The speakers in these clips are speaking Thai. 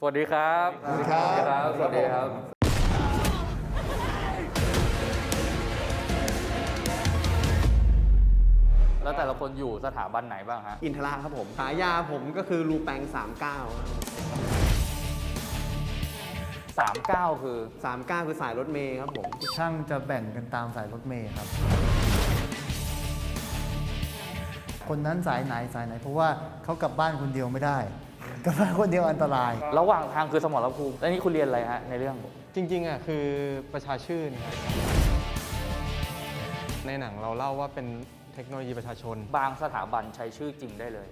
สวัสดีครับ สวัสดีครับ สวัสดีครับ แล้วแต่ละคนอยู่สถาบันไหนบ้างฮะ อินทราครับผมฉายาผมก็คือรูแปง39 39 คือ 39 คือสายรถเมย์ครับผม ช่างจะแบ่งกันตามสายรถเมย์ครับ คนนั้นสายไหนสายไหน เพราะว่าเขากลับบ้านคนเดียวไม่ได้ กลับบ้านคนเดียวอันตราย ระหว่างทางคือสมรภูมิแล้วนี่คุณเรียนอะไรฮะในเรื่อง จริงๆอะคือประชาชื่นครับในหนังเราเล่าว่าเป็นเทคโนโลยีประชาชน บางสถาบันใช้ชื่อจริงได้เลย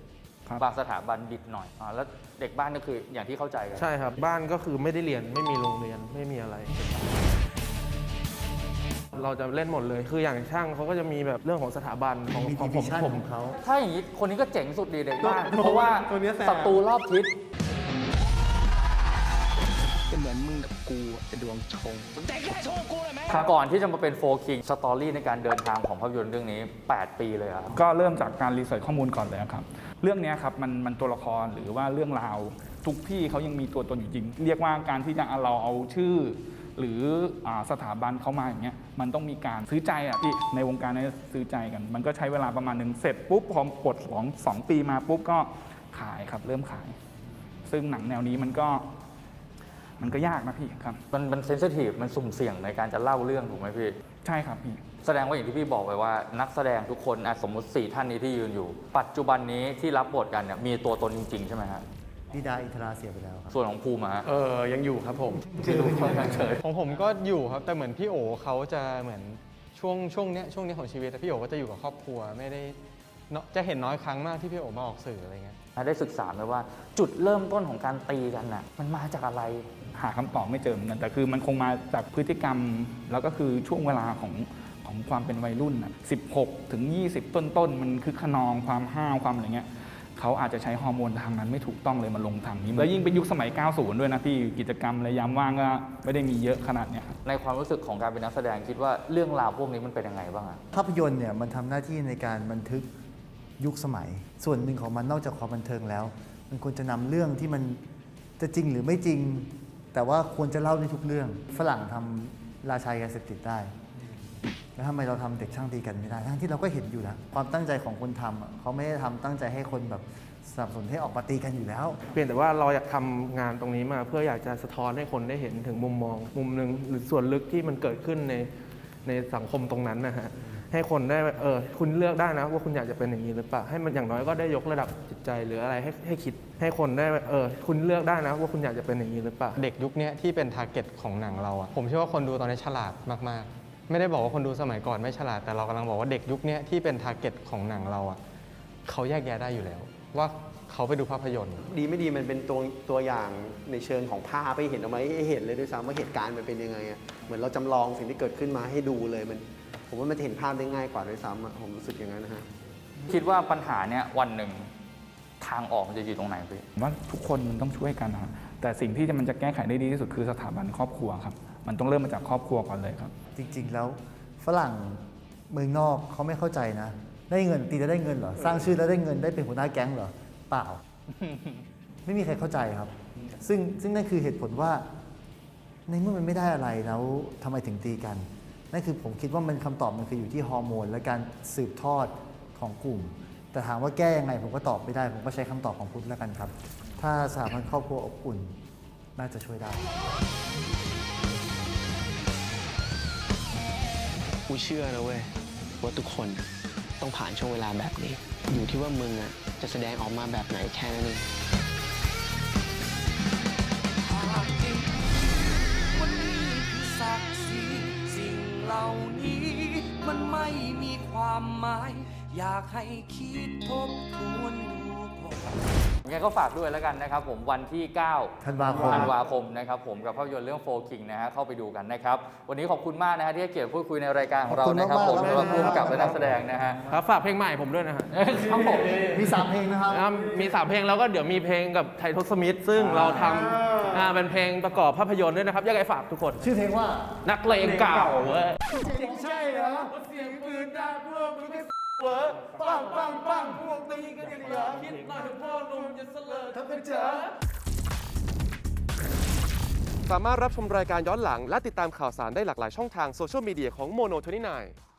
บางสถาบันบิดหน่อยอ่าแล้วเด็กบ้านก็คืออย่างที่เข้าใจกัน ใช่ครับ บ้านก็คือไม่ได้เรียนไม่มีโรงเรียนไม่มีอะไร เราจะเล่นหมดเลย คืออย่างช่างเขาก็จะมีแบบเรื่องของสถาบันของมีของผม division ผมของเขา ถ้าอย่างนี้คนนี้ก็เจ๋งสุดดีเด็กบ้านตัวเพราะว่าตัวเนี้ยแสบ ศัตรูรอบทิศก็เหมือนมึงกับกูจะดวงชง ก่อนที่จะมาเป็นโฟคิงสตอรี่ในการเดินทางของภาพยนตร์เรื่องนี้ 8 ปีเลยครับ ก็เริ่มจากการรีเสิร์ชข้อมูลก่อนเลยครับ เรื่องเนี้ยครับมันมันตัวละครหรือว่าเรื่องราว ทุกที่เขายังมีตัวตนอยู่จริง เรียกว่าการที่จะเอาเราเอาชื่อ หรืออาสถาบันเข้ามาอย่างเงี้ยมันต้องมีการซื้อใจอะที่ในวงการเนี้ซื้อใจกัน มันก็ใช้เวลาประมาณหนึ่งเสร็จปุ๊บพอปลดสองสองปีมาปุ๊บก็ขายครับเริ่มขาย ซึ่งหนังแนวนี้มันก็มันก็ยากนะพี่ครับมันมันเซนซิทีฟมันสุ่มเสี่ยงในการจะเล่าเรื่องถูกไหมพี่ ใช่ครับพี่แสดงว่าอย่างที่พี่บอกไปว่านักแสดงทุกคนอะสมมุติ 4 ท่านนี้ที่ยืนอยู่ ปัจจุบันนี้ที่รับบทกันเนี่ยมีตัวตนจริงๆใช่ไหมฮะ พี่ดาอินทราเสียไปแล้วครับ ส่วนของภูมิอะฮะเออยังอยู่ครับผมของผมก็อยู่ครับ แต่เหมือนพี่โอเขาจะเหมือนช่วงช่วงเนี้ยช่วงนี้ของชีวิตอะพี่โอก็จะอยู่กับครอบครัวไม่ได้เนอะจะเห็นน้อยครั้งมากที่พี่โอมาออกสื่ออะไรเงี้ย ได้ศึกษาไหมว่า จุดเริ่มต้นของการตีกันน่ะ มันมาจากอะไร หาคำตอบไม่เจอเหมือนกันแต่คือมันคงมาจากพฤติกรรม แล้วก็คือช่วงเวลาของของความเป็นวัยรุ่นน่ะ16 ถึง 20 ต้นๆ มันคือขนองความห้าวความอะไรเงี้ย เขาอาจจะใช้ฮอร์โมนทางนั้นไม่ถูกต้องเลยมาลงทางนี้ แล้วยิ่งเป็นยุคสมัย 90 ด้วยนะพี่กิจกรรมอะไรยามว่างก็ไม่ได้มีเยอะขนาดเนี้ยครับในความรู้สึกของการเป็นนักแสดงคิดว่าเรื่องราวพวกนี้มันเป็นยังไงบ้างอะภาพยนตร์เนี่ยมันทำหน้าที่ในการบันทึกยุคสมัย ส่วนหนึ่งของมันนอกจากความบันเทิงแล้ว มันควรจะนำเรื่องที่มันจะจริงหรือไม่จริง แต่ว่าควรจะเล่าในทุกเรื่อง ฝรั่งทำราชายาเสพติดได้ แล้วทำไมเราทำเด็กช่างตีกันไม่ได้ ทั้งที่เราก็เห็นอยู่แล้วความตั้งใจของคนทำอะเขาไม่ได้ทำตั้งใจให้คนแบบสนับสนุนให้ออกมาตีกันอยู่แล้ว เพียงแต่ว่าเราอยากทำงานตรงนี้มา เพื่ออยากจะสะท้อนให้คนได้เห็นถึงมุมมอง มุมหนึ่งหรือส่วนลึกที่มันเกิดขึ้นในในสังคมตรงนั้นนะฮะให้คนได้เออคุณเลือกได้นะ ว่าคุณอยากจะเป็นอย่างนี้หรือเปล่าให้มันอย่างน้อยก็ได้ยกระดับจิตใจหรืออะไรให้ให้คิดให้คนได้เออคุณเลือกได้นะ ว่าคุณอยากจะเป็นอย่างนี้หรือเปล่าเด็กยุคเนี้ยที่เป็นทาร์เก็ตของหนังเราอะผมเชื่อว่าคนดูตอนนี้ฉลาดมากๆ ไม่ได้บอกว่าคนดูสมัยก่อนไม่ฉลาดแต่เรากำลังบอกว่าเด็กยุคเนี้ยที่เป็นทาร์เก็ตของหนังเราอะเขาแยกแยะได้อยู่แล้ว ว่าเขาไปดูภาพยนตร์ ดีไม่ดีมันเป็นตัวตัวอย่างในเชิงของภาพให้เห็นเอาไหมให้เห็นเลยด้วยซ้ำว่าเหตุการณ์มันเป็นยังไงอะเหมือนเราจำลองสิ่งที่เกิดขึ้นมาให้ดูเลยมัน ผมว่ามันจะเห็นภาพได้ง่ายกว่าด้วยซ้ำอะผมรู้สึกอย่างนั้นนะฮะ คิดว่าปัญหาเนี้ยวันหนึ่งทางออกมันจะอยู่ตรงไหนพี่ ผมว่าทุกคนมันต้องช่วยกันนะครับ แต่สิ่งที่จะมันจะแก้ไขได้ดีที่สุดคือสถาบันครอบครัวครับ มันต้องเริ่มมาจากครอบครัวก่อนเลยครับ จริง ๆ แล้วฝรั่งเมืองนอกเขาไม่เข้าใจนะ ได้เงินตีแล้วได้เงินเหรอ สร้างชื่อแล้วได้เงินได้เป็นหัวหน้าแก๊งเหรอ เปล่า ไม่มีใครเข้าใจครับ ซึ่งซึ่งนั่นคือเหตุผลว่า ในเมื่อมันไม่ได้อะไรแล้วทำไมถึงตีกัน นั่นคือผมคิดว่ามันคำตอบมันคืออยู่ที่ฮอร์โมน และการสืบทอดของกลุ่ม แต่ถามว่าแก้ยังไงผมก็ตอบไม่ได้ ผมก็ใช้คำตอบของพุทธแล้วกันครับ ถ้าสถาบันครอบครัวอบอุ่น น่าจะช่วยได้ กูเชื่อนะเว้ยว่าทุกคนต้องผ่านช่วงเวลาแบบนี้ อยู่ที่ว่ามึงอะจะแสดงออกมาแบบไหนแค่นั้นเองวันนี้คือศักดิ์ศรีสิ่งเหล่านี้ มันไม่มีความหมาย อยากให้คิดทบทวนดูก่อนยั งไงก็ฝากด้วยแล้วกันนะครับผมวันที่ 9 ธันวาคม ธันวาคมนะครับผมกับภาพยนตร์เรื่องโฟคิงนะฮะเข้าไปดูกันนะครับ วันนี้ขอบคุณมากนะฮะที่ให้เกียรติพูดคุยในรายการของเรานะครับผมขอบคุณสำหรับมากๆผู้กำกับและนักแสดงนะฮะครับฝากเพลงใหม่ผมด้วยนะฮะครับผม มีสามเพลงนะครับ อ่ามีสามเพลงแล้วก็เดี๋ยวมีเพลงกับไททอสมิธซึ่งเราทำอ่าเป็นเพลงประกอบภาพยนตร์ด้วยนะครับยังไงฝากทุกคน ชื่อเพลงว่า นักเลงเก่าเว้ย ทำกันเจอสามารถรับชมรายการย้อนหลัง และติดตามข่าวสารได้หลากหลายช่องทางโซเชียลมีเดียของโมโน29